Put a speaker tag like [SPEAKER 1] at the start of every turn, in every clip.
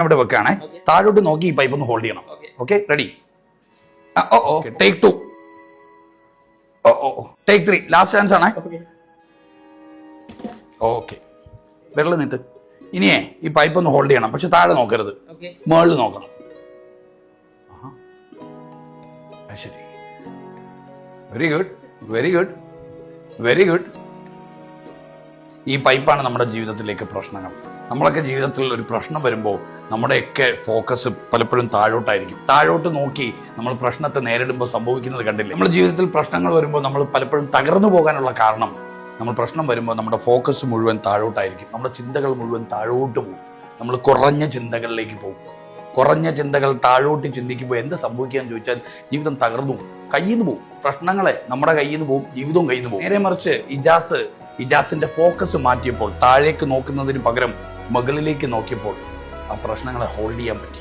[SPEAKER 1] അവിടെ വെക്കാണേ താഴോട്ട് നോക്കി ഈ പൈപ്പ് ഒന്ന് ഹോൾഡ് ചെയ്യണം. Okay ready oh oh take two oh oh take three last chance ആണേ.
[SPEAKER 2] ഓക്കെ
[SPEAKER 1] വെള്ളം നീട്ട്. ഇനിയേ ഈ പൈപ്പ് ഒന്ന് ഹോൾഡ് ചെയ്യണം. പക്ഷെ താഴെ നോക്കരുത്.
[SPEAKER 2] മേളിൽ
[SPEAKER 1] മുകളിൽ നോക്കണം. ശരി. Very good very good very good ഈ പൈപ്പാണ് നമ്മുടെ ജീവിതത്തിലേക്ക് പ്രശ്നങ്ങൾ. നമ്മളൊക്കെ ജീവിതത്തിൽ ഒരു പ്രശ്നം വരുമ്പോൾ നമ്മുടെയൊക്കെ ഫോക്കസ് പലപ്പോഴും താഴോട്ടായിരിക്കും. താഴോട്ട് നോക്കി നമ്മൾ പ്രശ്നത്തെ നേരിടുമ്പോൾ സംഭവിക്കുന്നത് കണ്ടില്ല? നമ്മുടെ ജീവിതത്തിൽ പ്രശ്നങ്ങൾ വരുമ്പോൾ നമ്മൾ പലപ്പോഴും തകർന്നു പോകാനുള്ള കാരണം നമ്മൾ പ്രശ്നം വരുമ്പോൾ നമ്മുടെ ഫോക്കസ് മുഴുവൻ താഴോട്ടായിരിക്കും. നമ്മുടെ ചിന്തകൾ മുഴുവൻ താഴോട്ട് പോകും. നമ്മൾ കുറഞ്ഞ ചിന്തകളിലേക്ക് പോകും. കുറഞ്ഞ ചിന്തകൾ താഴോട്ട് ചിന്തിക്കുമ്പോൾ എന്ത് സംഭവിക്കുകയെന്ന് ചോദിച്ചാൽ ജീവിതം തകർന്നു പോകും. കയ്യിൽ നിന്ന് പോകും. പ്രശ്നങ്ങളെ നമ്മുടെ കയ്യിൽ നിന്ന് പോകും. ജീവിതവും കയ്യിൽ നിന്ന് പോകും. നേരെ മറിച്ച് ഇജാസ് ഇജാസിന്റെ ഫോക്കസ് മാറ്റിയപ്പോൾ താഴേക്ക് നോക്കുന്നതിന് പകരം മുകളിലേക്ക് നോക്കിയപ്പോൾ ആ പ്രശ്നങ്ങളെ ഹോൾഡ് ചെയ്യാൻ പറ്റി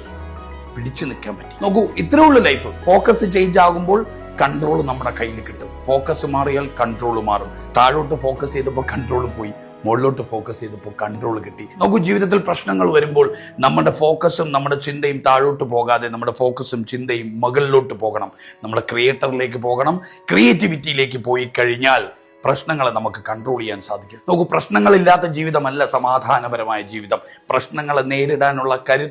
[SPEAKER 1] പിടിച്ചു നിൽക്കാൻ പറ്റി. നോക്കൂ ഇത്രേ ഉള്ളൂ ലൈഫ്. ഫോക്കസ് ചേഞ്ച് ആകുമ്പോൾ കൺട്രോൾ നമ്മുടെ കയ്യിൽ കിട്ടും. ഫോക്കസ് മാറിയാൽ കൺട്രോൾ മാറും. താഴോട്ട് ഫോക്കസ് ചെയ്തപ്പോൾ കൺട്രോൾ പോയി. മുകളിലോട്ട് ഫോക്കസ് ചെയ്തപ്പോൾ കൺട്രോൾ കിട്ടി. നോക്കൂ ജീവിതത്തിൽ പ്രശ്നങ്ങൾ വരുമ്പോൾ നമ്മുടെ ഫോക്കസും നമ്മുടെ ചിന്തയും താഴോട്ട് പോകാതെ നമ്മുടെ ഫോക്കസും ചിന്തയും മുകളിലോട്ട് പോകണം. നമ്മുടെ ക്രിയേറ്ററിലേക്ക് പോകണം. ക്രിയേറ്റിവിറ്റിയിലേക്ക് പോയി കഴിഞ്ഞാൽ പ്രശ്നങ്ങളെ നമുക്ക് കൺട്രോൾ ചെയ്യാൻ സാധിക്കും. നോക്കൂ പ്രശ്നങ്ങളില്ലാത്ത ജീവിതമല്ല സമാധാനപരമായ ജീവിതം. പ്രശ്നങ്ങളെ നേരിടാനുള്ള കരുത്ത്